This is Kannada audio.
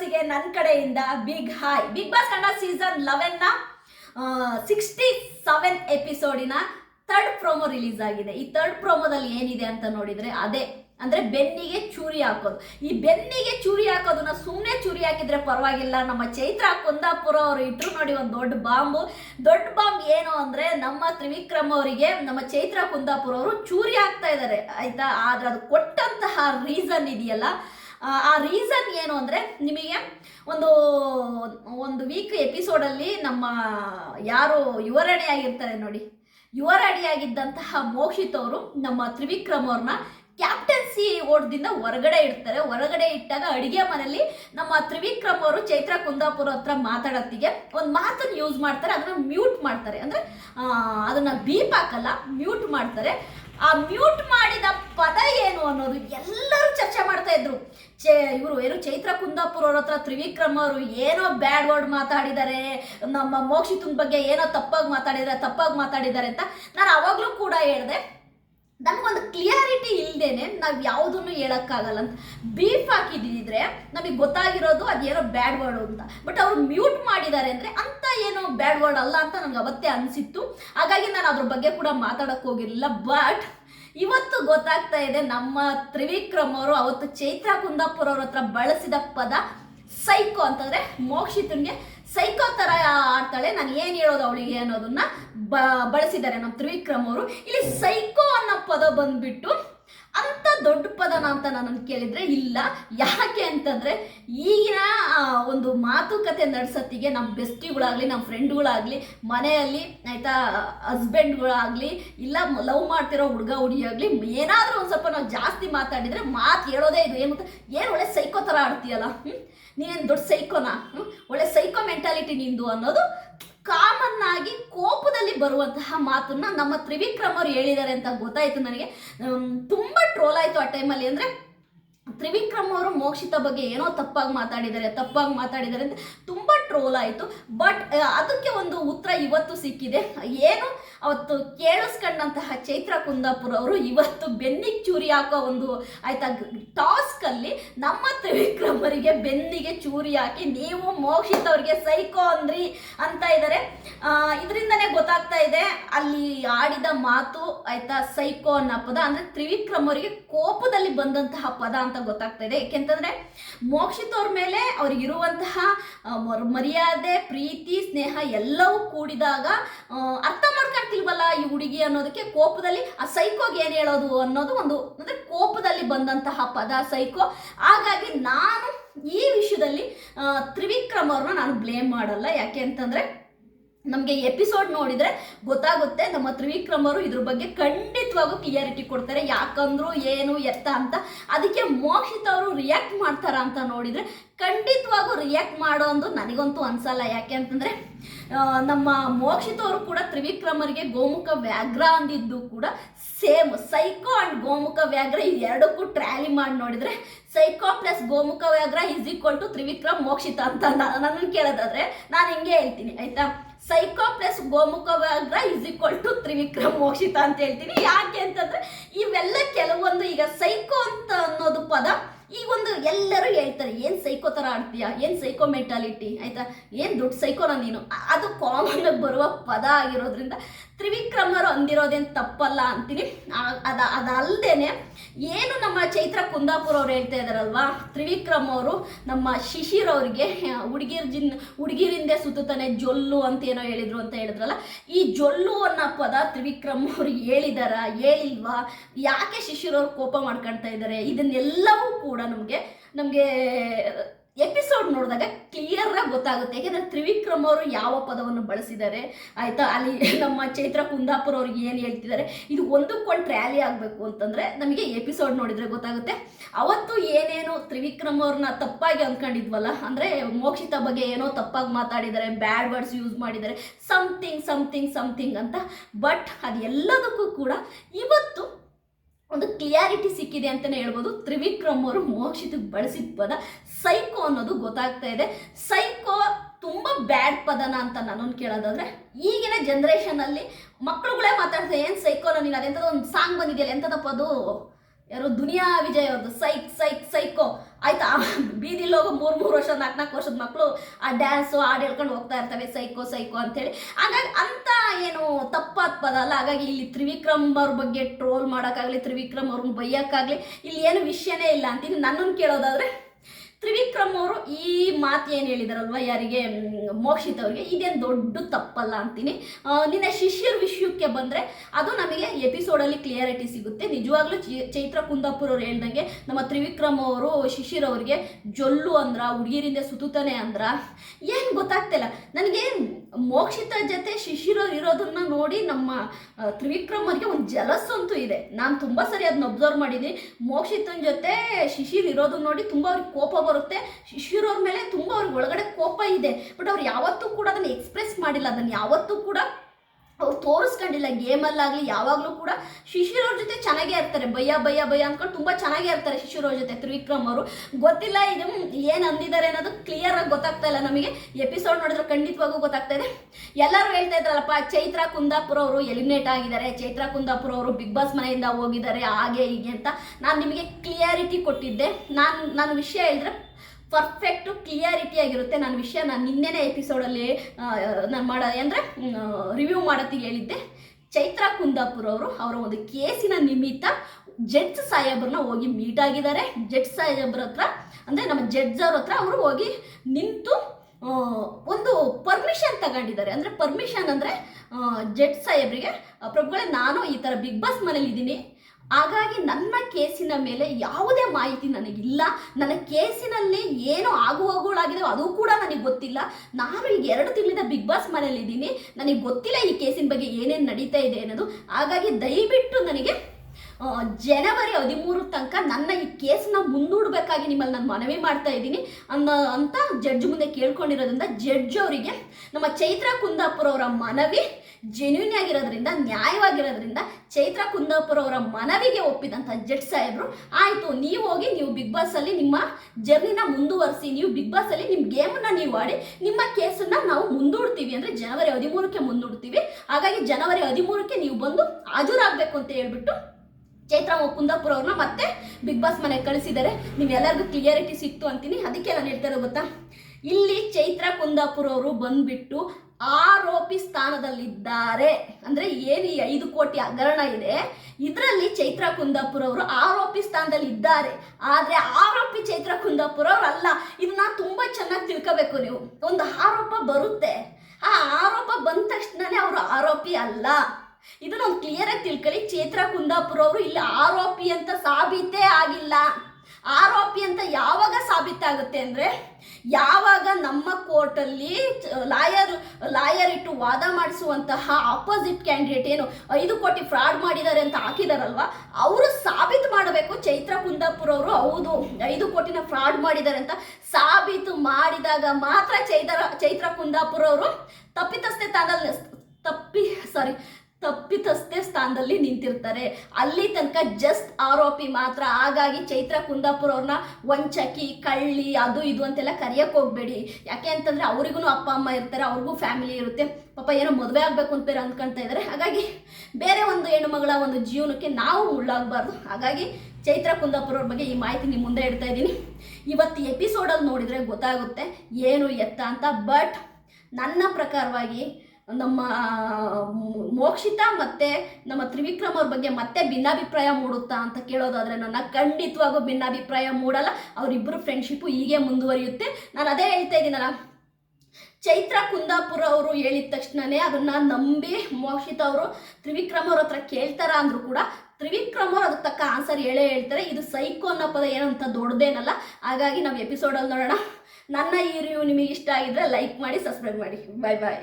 ವ್ಯೂವರ್ಸಿಗೆ ನನ್ನ ಕಡೆಯಿಂದ big hi big boss Kannada season ಲೆವೆನ್ನ sixty seven ಎಪಿಸೋಡಿನ ಥರ್ಡ್ ಪ್ರೋಮೋ ರಿಲೀಸ್ ಆಗಿದೆ. ಈ ಥರ್ಡ್ ಪ್ರೋಮೋದಲ್ಲಿ ಏನಿದೆ ಅಂತ ನೋಡಿದ್ರೆ ಅದೇ. ಅಂದ್ರೆ ಬೆನ್ನಿಗೆ ಚೂರಿ ಹಾಕೋದು. ಈ ಬೆನ್ನಿಗೆ ಚೂರಿ ಹಾಕೋದನ್ನ ಸುಮ್ಮನೆ ಚೂರಿ ಹಾಕಿದ್ರೆ ಪರವಾಗಿಲ್ಲ. ನಮ್ಮ ಚೈತ್ರ ಕುಂದಾಪುರ ಅವರು ಇಟ್ಟರು ನೋಡಿ ಒಂದು ದೊಡ್ಡ ಬಾಂಬು. ದೊಡ್ಡ ಬಾಂಬ್ ಏನು ಅಂದ್ರೆ ನಮ್ಮ ತ್ರಿವಿಕ್ರಮ್ ಅವರಿಗೆ, ನಮ್ಮ ಚೈತ್ರ ಕುಂದಾಪುರ ಅವರು ಚೂರಿ ಹಾಕ್ತಾ ಇದ್ದಾರೆ ಆಯಿತಾ? ಆದ್ರೆ ಅದು ಕೊಟ್ಟಂತಹ ರೀಸನ್ ಇದೆಯಲ್ಲ. ಆ, ರೀಸನ್ ಏನು ಅಂದರೆ ನಿಮಗೆ ಒಂದು ಒಂದು ವೀಕ್ ಎಪಿಸೋಡಲ್ಲಿ ನಮ್ಮ ಯಾರು ಯುವರಡಿ ಆಗಿರ್ತಾರೆ ನೋಡಿ. ಯುವರಡಿ ಆಗಿದ್ದಂತಹ ಮೋಕ್ಷಿತ್ ಅವರು ನಮ್ಮ ತ್ರಿವಿಕ್ರಮ್ ಅವ್ರನ್ನ ಕ್ಯಾಪ್ಟನ್ಸಿ ಓಟದಿಂದ ಹೊರಗಡೆ ಇಡ್ತಾರೆ. ಹೊರಗಡೆ ಇಟ್ಟಾಗ ಅಡುಗೆ ಮನೆಯಲ್ಲಿ ನಮ್ಮ ತ್ರಿವಿಕ್ರಮ್ ಅವರು ಚೈತ್ರ ಕುಂದಾಪುರ ಹತ್ರ ಮಾತಾಡೋತ್ತಿಗೆ ಒಂದು ಮಾತನ್ನು ಯೂಸ್ ಮಾಡ್ತಾರೆ. ಅದನ್ನ ಮ್ಯೂಟ್ ಮಾಡ್ತಾರೆ. ಅಂದರೆ ಅದನ್ನ ಬೀಪ್ ಹಾಕಲ್ಲ ಮ್ಯೂಟ್ ಮಾಡ್ತಾರೆ. ಆ ಮ್ಯೂಟ್ ಮಾಡಿದ ಪದ ಏನು ಅನ್ನೋದು ಎಲ್ಲರೂ ಚರ್ಚೆ ಮಾಡ್ತಾ ಇದ್ರು. ಚೇ, ಇವರು ಏನು ಚೈತ್ರ ಕುಂದಾಪುರ ಅವ್ರ ಹತ್ರ ತ್ರಿವಿಕ್ರಮ್ ಅವರು ಏನೋ ಬ್ಯಾಡ್ ವರ್ಡ್ ಮಾತಾಡಿದ್ದಾರೆ ನಮ್ಮ ಮೋಕ್ಷಿತನ ಬಗ್ಗೆ ಏನೋ ತಪ್ಪಾಗಿ ಮಾತಾಡಿದ್ದಾರೆ ತಪ್ಪಾಗಿ ಮಾತಾಡಿದ್ದಾರೆ ಅಂತ ನಾನು ಅವಾಗಲೂ ಕೂಡ ಹೇಳಿದೆ. ನಮಗೊಂದು ಕ್ಲಿಯಾರಿಟಿ ಇಲ್ಲದೇನೆ ನಾವು ಯಾವುದನ್ನು ಹೇಳೋಕ್ಕಾಗಲ್ಲ ಅಂತ. ಬೀಫ್ ಹಾಕಿದ್ದಿದ್ರೆ ನಮಗೆ ಗೊತ್ತಾಗಿರೋದು ಅದೇನೋ ಬ್ಯಾಡ್ ವರ್ಡ್ ಅಂತ. ಬಟ್ ಅವರು ಮ್ಯೂಟ್ ಮಾಡಿದ್ದಾರೆ ಅಂದರೆ ಅಂತ ಏನೋ ಬ್ಯಾಡ್ ವರ್ಡ್ ಅಲ್ಲ ಅಂತ ನನಗೆ ಅವತ್ತೇ ಅನಿಸಿತ್ತು. ಹಾಗಾಗಿ ನಾನು ಅದ್ರ ಬಗ್ಗೆ ಕೂಡ ಮಾತಾಡೋಕ್ಕೆ ಹೋಗಿರಲಿಲ್ಲ. ಬಟ್ ಗೊತ್ತಾಗ್ತಾ ಇದೆ. ನಮ್ಮ ತ್ರಿವಿಕ್ರಮ್ ಅವರು ಅವತ್ತು ಚೈತ್ರ ಕುಂದಾಪುರ ಅವ್ರ ಹತ್ರ ಬಳಸಿದ ಪದ ಸೈಕೋ ಅಂತಂದ್ರೆ ಮೋಕ್ಷಿತನ್ಗೆ ಸೈಕೋ ತರ ಆಡ್ತಾಳೆ. ನಾನು ಏನು ಹೇಳೋದು ಅವಳಿಗೆ ಅನ್ನೋದನ್ನ ಬಳಸಿದ್ದಾರೆ ನಮ್ಮ ತ್ರಿವಿಕ್ರಮ್ ಅವರು. ಇಲ್ಲಿ ಸೈಕೋ ಅನ್ನೋ ಪದ ಬಂದ್ಬಿಟ್ಟು ಅಂತ ದೊಡ್ಡ ಪದನ ಅಂತ ನಾನು ಕೇಳಿದ್ರೆ ಇಲ್ಲ. ಯಾಕೆ ಅಂತಂದ್ರೆ ಈಗಿನ ಒಂದು ಮಾತುಕತೆ ನಡೆಸತ್ತಿಗೆ ನಮ್ಮ ಬೆಸ್ಟಿಗಳಾಗ್ಲಿ ನಮ್ಮ ಫ್ರೆಂಡ್ಗಳಾಗಲಿ ಮನೆಯಲ್ಲಿ ಆಯ್ತಾ ಹಸ್ಬೆಂಡ್ಗಳಾಗಲಿ ಇಲ್ಲ ಲವ್ ಮಾಡ್ತಿರೋ ಹುಡುಗ, ಹುಡುಗಿಯಾಗಲಿ, ಏನಾದರೂ ಒಂದು ಸ್ವಲ್ಪ ನಾವು ಜಾಸ್ತಿ ಮಾತಾಡಿದ್ರೆ ಮಾತು ಹೇಳೋದೇ ಇದು. ಏನು ಏನು ಒಳ್ಳೆ ಸೈಕೋ ಥರ ಆಡ್ತೀಯಲ್ಲ ನೀನೇನು ದೊಡ್ಡ ಸೈಕೋನಾ ಒಳ್ಳೆ ಸೈಕೋ ಮೆಂಟಾಲಿಟಿ ನಿಂದು ಅನ್ನೋದು ಕಾಮನ್ ಆಗಿ ಕೋಪದಲ್ಲಿ ಬರುವಂತಹ ಮಾತನ್ನ ನಮ್ಮ ತ್ರಿವಿಕ್ರಮ್ ಅವ್ರು ಹೇಳಿದ್ದಾರೆ ಅಂತ ಗೊತ್ತಾಯ್ತು ನನಗೆ. ತುಂಬಾ ಟ್ರೋಲ್ ಆಯ್ತು ಆ ಟೈಮಲ್ಲಿ ಅಂದ್ರೆ ತ್ರಿವಿಕ್ರಮ್ ಅವರು ಮೋಕ್ಷಿತ ಬಗ್ಗೆ ಏನೋ ತಪ್ಪಾಗಿ ಮಾತಾಡಿದ್ದಾರೆ ತಪ್ಪಾಗಿ ಮಾತಾಡಿದ್ದಾರೆ ಅಂತ ತುಂಬ ಟ್ರೋಲ್ ಆಯಿತು. ಬಟ್ ಅದಕ್ಕೆ ಒಂದು ಉತ್ತರ ಇವತ್ತು ಸಿಕ್ಕಿದೆ. ಏನು? ಅವತ್ತು ಕೇಳಿಸ್ಕೊಂಡಂತಹ ಚೈತ್ರ ಕುಂದಾಪುರ ಅವರು ಇವತ್ತು ಬೆನ್ನಿಗೆ ಚೂರಿ ಹಾಕೋ ಒಂದು, ಆಯ್ತಾ ಟಾಸ್ಕಲ್ಲಿ ನಮ್ಮ ತ್ರಿವಿಕ್ರಮರಿಗೆ ಬೆನ್ನಿಗೆ ಚೂರಿ ಹಾಕಿ ನೀವು ಮೋಕ್ಷಿತ ಅವ್ರಿಗೆ ಸೈಕೋ ಅಂದ್ರಿ ಅಂತ ಇದ್ದಾರೆ ಇದರಿಂದನೇ ಗೊತ್ತಾಗ್ತಾ ಇದೆ, ಅಲ್ಲಿ ಆಡಿದ ಮಾತು, ಆಯ್ತಾ, ಸೈಕೋ ಅನ್ನೋ ಪದ, ಅಂದರೆ ತ್ರಿವಿಕ್ರಮ್ ಅವರಿಗೆ ಕೋಪದಲ್ಲಿ ಬಂದಂತಹ ಪದ ಅಂತ ಗೊತ್ತಾಗ್ತಾ ಇದೆ. ಯಾಕೆಂತಂದ್ರೆ ಮೋಕ್ಷಿತವ್ರ ಮೇಲೆ ಅವ್ರಿಗಿರುವಂತಹ ಮರ್ಯಾದೆ, ಪ್ರೀತಿ, ಸ್ನೇಹ ಎಲ್ಲವೂ ಕೂಡಿದಾಗ ಅರ್ಥ ಮಾಡ್ಕೊಳ್ತಿಲ್ವಲ್ಲ ಈ ಹುಡುಗಿ ಅನ್ನೋದಕ್ಕೆ ಕೋಪದಲ್ಲಿ, ಆ ಸೈಕೋಗೆ ಏನು ಹೇಳೋದು ಅನ್ನೋದು ಒಂದು, ಅಂದ್ರೆ ಕೋಪದಲ್ಲಿ ಬಂದಂತಹ ಪದ ಸೈಕೋ. ಹಾಗಾಗಿ ನಾನು ಈ ವಿಷಯದಲ್ಲಿ ತ್ರಿವಿಕ್ರಮ್ ಅವ್ರನ್ನ ನಾನು ಬ್ಲೇಮ್ ಮಾಡಲ್ಲ. ಯಾಕೆ ಅಂತಂದ್ರೆ ನಮಗೆ ಎಪಿಸೋಡ್ ನೋಡಿದ್ರೆ ಗೊತ್ತಾಗುತ್ತೆ ನಮ್ಮ ತ್ರಿವಿಕ್ರಮ್ ಅವರು ಇದ್ರ ಬಗ್ಗೆ ಖಂಡಿತವಾಗೂ ಕ್ಲಿಯರಿಟಿ ಕೊಡ್ತಾರೆ. ಯಾಕಂದ್ರು ಏನು ಎತ್ತ ಅಂತ. ಅದಕ್ಕೆ ಮೋಕ್ಷಿತ್ ಅವರು ರಿಯಾಕ್ಟ್ ಮಾಡ್ತಾರ ಅಂತ ನೋಡಿದ್ರೆ ಖಂಡಿತವಾಗೂ ರಿಯಾಕ್ಟ್ ಮಾಡೋ ಅಂದು ನನಗಂತೂ ಅನ್ಸಲ್ಲ. ಯಾಕೆ ಅಂತಂದ್ರೆ ನಮ್ಮ ಮೋಕ್ಷಿತ್ ಅವರು ಕೂಡ ತ್ರಿವಿಕ್ರಮರಿಗೆ ಗೋಮುಖ ವ್ಯಾಘ್ರ ಅಂದಿದ್ದು ಕೂಡ ಸೇಮ್. ಸೈಕೋ ಅಂಡ್ ಗೋಮುಖ ವ್ಯಾಘ್ರ ಎರಡಕ್ಕೂ ಟ್ರ್ಯಾಲಿ ಮಾಡಿ ನೋಡಿದ್ರೆ ಸೈಕೋ ಪ್ಲಸ್ ಗೋಮುಖ ವ್ಯಾಘ್ರ is equal to Trivikram Mokshitha ಅಂತ. ನನ್ನನ್ನು ಕೇಳೋದಾದ್ರೆ ನಾನು ಹಿಂಗೆ ಹೇಳ್ತೀನಿ, ಆಯ್ತಾ? ಸೈಕೋ ಪ್ಲಸ್ ಗೋಮುಖ ವ್ಯಾಘ್ರ is equal to Trivikram Mokshitha ಅಂತ ಹೇಳ್ತೀನಿ. ಯಾಕೆ ಅಂತಂದ್ರೆ ಇವೆಲ್ಲ ಕೆಲವೊಂದು ಈಗ ಸೈಕೋ ಅಂತ ಅನ್ನೋದು ಪದ ಈಗ ಒಂದು ಎಲ್ಲರೂ ಹೇಳ್ತಾರೆ, ಏನು ಸೈಕೋ ಥರ ಆಡ್ತೀಯಾ? ಏನು ಸೈಕೋ ಮೆಂಟಾಲಿಟಿ ಆಯ್ತಾ? ಏನು ದೊಡ್ಡ ಸೈಕೋನ ನೀನು? ಅದು ಕಾಮನ್ ಆಗಿ ಬರುವ ಪದ ಆಗಿರೋದ್ರಿಂದ ತ್ರಿವಿಕ್ರಮರು ಅಂದಿರೋದೇನು ತಪ್ಪಲ್ಲ ಅಂತೀನಿ. ಅದ, ಅದಲ್ದೇನೆ ಏನು ನಮ್ಮ ಚೈತ್ರ ಕುಂದಾಪುರ ಅವ್ರು ಹೇಳ್ತಾ ಇದಾರಲ್ವಾ? ತ್ರಿವಿಕ್ರಮ್ ಅವರು ನಮ್ಮ ಶಿಶಿರ್ ಅವ್ರಿಗೆ ಹುಡುಗಿರ್ ಜಿನ್, ಹುಡುಗಿರಿಂದೆ ಸುತ್ತಾನೆ ಜೊಲ್ಲು ಅಂತ ಏನೋ ಹೇಳಿದ್ರು ಅಂತ ಹೇಳಿದ್ರಲ್ಲ, ಈ ಜೊಲ್ಲು ಅನ್ನೋ ಪದ ತ್ರಿವಿಕ್ರಮ್ ಅವ್ರು ಹೇಳಿದಾರ, ಹೇಳಿಲ್ವಾ? ಯಾಕೆ ಶಿಶಿರ್ ಅವ್ರು ಕೋಪ ಮಾಡ್ಕೊಳ್ತಾ ಇದ್ದಾರೆ ಇದನ್ನೆಲ್ಲವೂ ಕೂಡ ನಮಗೆ ನಮಗೆ ಎಪಿಸೋಡ್ ನೋಡಿದಾಗ ಕ್ಲಿಯರ್ ಆಗಿ ಗೊತ್ತಾಗುತ್ತೆ. ಯಾಕೆಂದ್ರೆ ತ್ರಿವಿಕ್ರಮ್ ಅವರು ಯಾವ ಪದವನ್ನು ಬಳಸಿದ್ದಾರೆ, ಆಯ್ತಾ? ಅಲ್ಲಿ ನಮ್ಮ ಚೈತ್ರ ಕುಂದಾಪುರ ಅವ್ರಿಗೆ ಏನು ಹೇಳ್ತಿದ್ದಾರೆ? ಇದು ಒಂದಕ್ಕೊಂದು ರ್ಯಾಲಿ ಆಗಬೇಕು ಅಂತಂದ್ರೆ ನಮಗೆ ಎಪಿಸೋಡ್ ನೋಡಿದ್ರೆ ಗೊತ್ತಾಗುತ್ತೆ. ಅವತ್ತು ಏನೇನು ತ್ರಿವಿಕ್ರಮ್ ಅವ್ರನ್ನ ತಪ್ಪಾಗಿ ಅಂದ್ಕೊಂಡಿದ್ವಲ್ಲ ಅಂದ್ರೆ ಮೋಕ್ಷಿತ ಬಗ್ಗೆ ಏನೋ ತಪ್ಪಾಗಿ ಮಾತಾಡಿದ್ದಾರೆ ಬ್ಯಾಡ್ ವರ್ಡ್ಸ್ ಯೂಸ್ ಮಾಡಿದ್ದಾರೆ ಸಮಥಿಂಗ್ ಸಮಥಿಂಗ್ ಸಮಥಿಂಗ್ ಅಂತ. ಬಟ್ ಅದೆಲ್ಲದಕ್ಕೂ ಕೂಡ ಇವತ್ತು ಒಂದು ಕ್ಲಿಯಾರಿಟಿ ಸಿಕ್ಕಿದೆ ಅಂತಲೇ ಹೇಳ್ಬೋದು. ತ್ರಿವಿಕ್ರಮ್ ಅವರು ಮೋಕ್ಷಿತಕ್ಕೆ ಬಳಸಿದ ಪದ ಸೈಕೋ ಅನ್ನೋದು ಗೊತ್ತಾಗ್ತಾ ಇದೆ. ಸೈಕೋ ತುಂಬ ಬ್ಯಾಡ್ ಪದನ ಅಂತ ನಾನೊಂದು ಕೇಳೋದಾದ್ರೆ, ಈಗಿನ ಜನ್ರೇಷನಲ್ಲಿ ಮಕ್ಕಳುಗಳೇ ಮಾತಾಡ್ತಾರೆ, ಏನು ಸೈಕೋನ ನೀನು? ಅದೆಂಥದ್ದು ಒಂದು ಸಾಂಗ್ ಬಂದಿದೆಯಲ್ಲ, ಎಂಥದಪ್ಪ ಅದು? ಯಾರು ದುನಿಯಾ ವಿಜಯ್ ಅವ್ರದ್ದು, ಸೈಕ್ ಸೈಕ್, ಸೈಕೋ. ಆಯ್ತಾ? ಬೀದಿಲಿ ಹೋಗೋ ಮೂರು ಮೂರು ವರ್ಷ ನಾಲ್ಕು ನಾಲ್ಕು ವರ್ಷದ ಮಕ್ಕಳು ಆ ಡ್ಯಾನ್ಸು ಹಾಡು ಹೇಳ್ಕೊಂಡು ಹೋಗ್ತಾ ಇರ್ತವೆ ಸೈಕೋ ಸೈಕೋ ಅಂತೇಳಿ. ಹಾಗಾಗಿ ಅಂತ ಏನು ತಪ್ಪಾದ ಪದ ಅಲ್ಲ. ಹಾಗಾಗಿ ಇಲ್ಲಿ ತ್ರಿವಿಕ್ರಮ್ ಅವ್ರ ಬಗ್ಗೆ ಟ್ರೋಲ್ ಮಾಡೋಕ್ಕಾಗಲಿ, ತ್ರಿವಿಕ್ರಮ್ ಅವ್ರನ್ನ ಬೈಯೋಕ್ಕಾಗಲಿ, ಇಲ್ಲಿ ಏನು ವಿಷಯನೇ ಇಲ್ಲ ಅಂತೀನಿ ನನ್ನನ್ನು ಕೇಳೋದಾದ್ರೆ ತ್ರಿವಿಕ್ರಮ್ ಅವರು ಈ ಮಾತು ಏನು ಹೇಳಿದಾರಲ್ವ, ಯಾರಿಗೆ ಮೋಕ್ಷಿತ್ ಅವ್ರಿಗೆ, ಇದೇನು ದೊಡ್ಡ ತಪ್ಪಲ್ಲ ಅಂತೀನಿ. ನಿನ್ನ ಶಿಷ್ಯರ ವಿಷಯಕ್ಕೆ ಬಂದರೆ ಅದು ನಮಗೆ ಎಪಿಸೋಡಲ್ಲಿ ಕ್ಲಿಯಾರಿಟಿ ಸಿಗುತ್ತೆ. ನಿಜವಾಗ್ಲೂ ಚೈತ್ರ ಕುಂದಾಪುರ ಅವರು ಹೇಳ್ದಂಗೆ ನಮ್ಮ ತ್ರಿವಿಕ್ರಮ್ ಅವರು ಶಿಶಿರವ್ರಿಗೆ ಜೊಲ್ಲು ಅಂದ್ರ, ಹುಡುಗಿರಿಂದ ಸುತ್ತುತ್ತಾನೆ ಅಂದ್ರ, ಏನು ಗೊತ್ತಾಗ್ತಿಲ್ಲ ನನಗೆ ಮೋಕ್ಷಿತ ಜೊತೆ ಶಿಶಿರವ್ರು ಇರೋದನ್ನ ನೋಡಿ ನಮ್ಮ ತ್ರಿವಿಕ್ರಮ್ ಅವರಿಗೆ ಒಂದು ಜಲಸ್ ಅಂತೂ ಇದೆ. ನಾನು ತುಂಬ ಸರಿ ಅದನ್ನ ಅಬ್ಸರ್ವ್ ಮಾಡಿದ್ದೀನಿ. ಮೋಕ್ಷಿತನ ಜೊತೆ ಶಿಶಿರ್ ಇರೋದನ್ನ ನೋಡಿ ತುಂಬ ಅವ್ರಿಗೆ ಕೋಪ ಬರುತ್ತೆ. ಶಿಶಿರ್ ಮೇಲೆ ತುಂಬ ಅವ್ರಿಗೆ ಒಳಗಡೆ ಕೋಪ ಇದೆ. ಬಟ್ ಅವ್ರು ಯಾವತ್ತೂ ಕೂಡ ಅದನ್ನು ಎಕ್ಸ್ಪ್ರೆಸ್ ಮಾಡಿಲ್ಲ. ಅದನ್ನು ಯಾವತ್ತೂ ಕೂಡ ಅವ್ರು ತೋರಿಸ್ಕೊಂಡಿಲ್ಲ, ಗೇಮಲ್ಲಾಗಲಿ, ಯಾವಾಗಲೂ ಕೂಡ ಶಿಶಿರ್ ಜೊತೆ ಚೆನ್ನಾಗೇ ಇರ್ತಾರೆ. ಭಯ ಭಯ ಭಯ ಅಂದ್ಕೊಂಡು ತುಂಬ ಚೆನ್ನಾಗೇ ಇರ್ತಾರೆ ಶಿಶಿರ್ ಜೊತೆ, ತ್ರಿವಿಕ್ರಮ್ ಅವರು. ಗೊತ್ತಿಲ್ಲ, ಇದು ಏನು ಅಂದಿದ್ದಾರೆ ಅನ್ನೋದು ಕ್ಲಿಯರ್ ಆಗಿ ಗೊತ್ತಾಗ್ತಾ ಇಲ್ಲ ನಮಗೆ. ಎಪಿಸೋಡ್ ನೋಡಿದ್ರೆ ಖಂಡಿತವಾಗೂ ಗೊತ್ತಾಗ್ತಾ ಇದೆ. ಎಲ್ಲರೂ ಹೇಳ್ತಾ ಇದ್ರಲ್ಲಪ್ಪ, ಚೈತ್ರ ಕುಂದಾಪುರ ಅವರು ಎಲಿಮಿನೇಟ್ ಆಗಿದ್ದಾರೆ. ಚೈತ್ರಾ ಕುಂದಾಪುರ ಅವರು ಬಿಗ್ ಬಾಸ್ ಮನೆಯಿಂದ ಹೋಗಿದ್ದಾರೆ, ಹಾಗೆ ಹೀಗೆ ಅಂತ. ನಾನು ನಿಮಗೆ ಕ್ಲಿಯಾರಿಟಿ ಕೊಟ್ಟಿದ್ದೆ. ನಾನು ನಾನು ವಿಷಯ ಹೇಳಿದ್ರೆ ಪರ್ಫೆಕ್ಟು ಕ್ಲಿಯಾರಿಟಿ ಆಗಿರುತ್ತೆ. ನಾನು ವಿಷಯ ನಾನು ನಿನ್ನೆನೇ ಎಪಿಸೋಡಲ್ಲಿ ನಾನು ಮಾಡ, ಅಂದರೆ ರಿವ್ಯೂ ಮಾಡೋತ್ತಿಗೆ ಹೇಳಿದ್ದೆ. ಚೈತ್ರ ಕುಂದಾಪುರ ಅವರು, ಅವರ ಒಂದು ಕೇಸಿನ ನಿಮಿತ್ತ ಜಡ್ಜ್ ಸಾಹೇಬ್ರನ್ನ ಹೋಗಿ ಮೀಟ್ ಆಗಿದ್ದಾರೆ. ಜಡ್ಜ್ ಸಾಹೇಬ್ರ ಹತ್ರ, ಅಂದರೆ ನಮ್ಮ ಜಡ್ಜ್ ಅವ್ರ ಹತ್ರ ಅವರು ಹೋಗಿ ನಿಂತು ಒಂದು ಪರ್ಮಿಷನ್ ತಗೊಂಡಿದ್ದಾರೆ. ಅಂದರೆ ಪರ್ಮಿಷನ್ ಅಂದರೆ ಜಡ್ಜ್ ಸಾಹೇಬ್ರಿಗೆ ಪ್ರಭುಗಳೇ, ನಾನು ಈ ಥರ ಬಿಗ್ ಬಾಸ್ ಮನೇಲಿ ಇದ್ದೀನಿ. ಹಾಗಾಗಿ ನನ್ನ ಕೇಸಿನ ಮೇಲೆ ಯಾವುದೇ ಮಾಹಿತಿ ನನಗಿಲ್ಲ. ನನ್ನ ಕೇಸಿನಲ್ಲಿ ಏನು ಆಗುಹೋಗುಗಳಾಗಿದೆ ಅದು ಕೂಡ ನನಗೆ ಗೊತ್ತಿಲ್ಲ. ನಾನು ಈಗ ಎರಡು ತಿಂಗಳಿಂದ ಬಿಗ್ ಬಾಸ್ ಮನೇಲಿದ್ದೀನಿ ನನಗೆ ಗೊತ್ತಿಲ್ಲ ಈ ಕೇಸಿನ ಬಗ್ಗೆ ಏನೇನು ನಡೀತಾ ಇದೆ ಅನ್ನೋದು. ಹಾಗಾಗಿ ದಯವಿಟ್ಟು ನನಗೆ ಜನವರಿ ಹದಿಮೂರು ತನಕ ನನ್ನ ಈ ಕೇಸನ್ನ ಮುಂದೂಡಬೇಕಾಗಿ ನಿಮ್ಮಲ್ಲಿ ನಾನು ಮನವಿ ಮಾಡ್ತಾ ಇದ್ದೀನಿ. ಅನ್ನೋ, ಅಂತ ಜಡ್ಜ್ ಮುಂದೆ ಕೇಳ್ಕೊಂಡಿರೋದ್ರಿಂದ ಜಡ್ಜ್ ಅವರಿಗೆ ನಮ್ಮ ಚೈತ್ರ ಕುಂದಾಪುರ ಅವರ ಮನವಿ ಜೆನ್ಯೂನ್ ಆಗಿರೋದ್ರಿಂದ, ನ್ಯಾಯವಾಗಿರೋದ್ರಿಂದ ಚೈತ್ರ ಕುಂದಾಪುರ ಅವರ ಮನವಿಗೆ ಒಪ್ಪಿದಂಥ ಜಡ್ಜ್ ಸಾಹೇಬರು, ಆಯಿತು, ನೀವು ಹೋಗಿ ನೀವು ಬಿಗ್ ಬಾಸಲ್ಲಿ ನಿಮ್ಮ ಜರ್ನಿನ ಮುಂದುವರಿಸಿ, ನೀವು ಬಿಗ್ ಬಾಸಲ್ಲಿ ನಿಮ್ಮ ಗೇಮನ್ನ ನೀವು ಆಡಿ, ನಿಮ್ಮ ಕೇಸನ್ನ ನಾವು ಮುಂದೂಡ್ತೀವಿ ಅಂದರೆ ಜನವರಿ ಹದಿಮೂರಕ್ಕೆ ಮುಂದೂಡ್ತೀವಿ. ಹಾಗಾಗಿ ಜನವರಿ ಹದಿಮೂರಕ್ಕೆ ನೀವು ಬಂದು ಹಾಜರಾಗಬೇಕು ಅಂತ ಹೇಳ್ಬಿಟ್ಟು ಚೈತ್ರ ಕುಂದಾಪುರ ಅವ್ರನ್ನ ಮತ್ತೆ ಬಿಗ್ ಬಾಸ್ ಮನೆಗೆ ಕಳಿಸಿದ್ದಾರೆ ನೀವೆಲ್ಲರಿಗೂ ಕ್ಲಿಯರಿಟಿ ಸಿಕ್ತು ಅಂತೀನಿ. ಅದಕ್ಕೆ ನಾನು ಹೇಳ್ತಾ ಇರೋದು ಗೊತ್ತಾ? ಇಲ್ಲಿ ಚೈತ್ರ ಕುಂದಾಪುರ ಅವರು ಬಂದ್ಬಿಟ್ಟು ಆರೋಪಿ ಸ್ಥಾನದಲ್ಲಿದ್ದಾರೆ. ಅಂದ್ರೆ ಏನು ಈ ಐದು ಕೋಟಿ ಹಗರಣ ಇದೆ? ಇದರಲ್ಲಿ ಚೈತ್ರ ಕುಂದಾಪುರ ಅವರು ಆರೋಪಿ ಸ್ಥಾನದಲ್ಲಿ ಇದ್ದಾರೆ ಆದ್ರೆ ಆರೋಪಿ ಚೈತ್ರ ಕುಂದಾಪುರ ಅವ್ರು ಅಲ್ಲ. ಇದನ್ನ ತುಂಬಾ ಚೆನ್ನಾಗಿ ತಿಳ್ಕೋಬೇಕು ನೀವು. ಒಂದು ಆರೋಪ ಬರುತ್ತೆ. ಆ ಆರೋಪ ಬಂದ ತಕ್ಷಣನೇ ಅವರು ಆರೋಪಿ ಅಲ್ಲ. ಇದನ್ನ ನಾವು ಕ್ಲಿಯರ್ ಆಗಿ ತಿಳ್ಕೊಳ್ಳಿ. ಚೇತ್ರ ಕುಂದಾಪುರ ಅವರು ಇಲ್ಲಿ ಆರೋಪಿ ಅಂತ ಸಾಬೀತೇ ಆಗಿಲ್ಲ. ಆರೋಪಿ ಅಂತ ಯಾವಾಗ ಸಾಬೀತಾಗುತ್ತೆ ಅಂದ್ರೆ ಯಾವಾಗ ನಮ್ಮ ಕೋರ್ಟಲ್ಲಿ ಲಾಯರ್ ಲಾಯರ್ ಇಟ್ಟು ವಾದ ಮಾಡಿಸುವಂತಹ ಆಪೋಸಿಟ್ ಕ್ಯಾಂಡಿಡೇಟ್ ಏನು ಐದು ಕೋಟಿ ಫ್ರಾಡ್ ಮಾಡಿದ್ದಾರೆ ಅಂತ ಹಾಕಿದಾರಲ್ವ? ಅವರು ಸಾಬೀತು ಮಾಡಬೇಕು. ಚೈತ್ರ ಕುಂದಾಪುರ ಅವರು ಹೌದು, ಐದು ಕೋಟಿನ ಫ್ರಾಡ್ ಮಾಡಿದ್ದಾರೆ ಅಂತ ಸಾಬೀತು ಮಾಡಿದಾಗ ಮಾತ್ರ ಚೈತ್ರ ಚೈತ್ರ ಕುಂದಾಪುರ ಅವರು ತಪ್ಪಿತಸ್ಥೆ ತಾನಲ್ಲಿ ತಪ್ಪಿ ಸಾರಿ ತಪ್ಪಿತಸ್ಥೆ ಸ್ಥಾನದಲ್ಲಿ ನಿಂತಿರ್ತಾರೆ. ಅಲ್ಲಿ ತನಕ ಜಸ್ಟ್ ಆರೋಪಿ ಮಾತ್ರ. ಹಾಗಾಗಿ ಚೈತ್ರ ಕುಂದಾಪುರ ಅವ್ರನ್ನ ವಂಚಕಿ, ಕಳ್ಳಿ, ಅದು ಇದು ಅಂತೆಲ್ಲ ಕರೆಯಕ್ಕೆ ಹೋಗ್ಬೇಡಿ. ಯಾಕೆ ಅಂತಂದ್ರೆ ಅವರಿಗೂ ಅಪ್ಪ, ಅಮ್ಮ ಇರ್ತಾರೆ. ಅವ್ರಿಗೂ ಫ್ಯಾಮಿಲಿ ಇರುತ್ತೆ. ಪಾಪ ಏನೋ ಮದುವೆ ಆಗಬೇಕು ಅಂತ ಬೇರೆ ಅಂದ್ಕೊಳ್ತಾ ಇದ್ದಾರೆ ಹಾಗಾಗಿ ಬೇರೆ ಒಂದು ಹೆಣ್ಣುಮಗಳ ಒಂದು ಜೀವನಕ್ಕೆ ನಾವು ಮುಳ್ಳಾಗಬಾರ್ದು. ಹಾಗಾಗಿ ಚೈತ್ರ ಕುಂದಾಪುರ ಅವ್ರ ಬಗ್ಗೆ ಈ ಮಾಹಿತಿ ನಿಮ್ಮ ಮುಂದೆ ಇಡ್ತಾ ಇದ್ದೀನಿ. ಇವತ್ತು ಎಪಿಸೋಡಲ್ಲಿ ನೋಡಿದರೆ ಗೊತ್ತಾಗುತ್ತೆ ಏನು ಎತ್ತ ಅಂತ. ಬಟ್ ನನ್ನ ಪ್ರಕಾರವಾಗಿ ನಮ್ಮ ಮೋಕ್ಷಿತ ಮತ್ತೆ ನಮ್ಮ ತ್ರಿವಿಕ್ರಮ್ ಅವ್ರ ಬಗ್ಗೆ ಮತ್ತೆ ಭಿನ್ನಾಭಿಪ್ರಾಯ ಮೂಡುತ್ತಾ ಅಂತ ಕೇಳೋದಾದ್ರೆ ನನ್ನ ಖಂಡಿತವಾಗೂ ಭಿನ್ನಾಭಿಪ್ರಾಯ ಮೂಡಲ್ಲ. ಅವರಿಬ್ಬರು ಫ್ರೆಂಡ್ಶಿಪ್ಪು ಹೀಗೆ ಮುಂದುವರಿಯುತ್ತೆ. ನಾನು ಅದೇ ಹೇಳ್ತಾ ಇದ್ದೀನಲ್ಲ, ಚೈತ್ರ ಕುಂದಾಪುರ ಅವರು ಹೇಳಿದ ತಕ್ಷಣನೇ ಅದನ್ನ ನಂಬಿ ಮೋಕ್ಷಿತ ಅವರು ತ್ರಿವಿಕ್ರಮ್ ಅವ್ರ ಹತ್ರ ಕೇಳ್ತಾರ ಅಂದ್ರು ಕೂಡ ತ್ರಿವಿಕ್ರಮ್ ಅವ್ರು ಅದಕ್ಕೆ ತಕ್ಕ ಆನ್ಸರ್ ಹೇಳೇ ಹೇಳ್ತಾರೆ. ಇದು ಸೈಕೋ ಅನ್ನೋ ಪದ ಏನಂತ ದೊಡ್ಡದೇನಲ್ಲ. ಹಾಗಾಗಿ ನಾವು ಎಪಿಸೋಡಲ್ಲಿ ನೋಡೋಣ. ನನ್ನ ಈ ರಿವ್ಯೂ ನಿಮಗೆ ಇಷ್ಟ ಆಗಿದ್ರೆ ಲೈಕ್ ಮಾಡಿ ಸಬ್ಸ್ಕ್ರೈಬ್ ಮಾಡಿ. ಬಾಯ್ ಬಾಯ್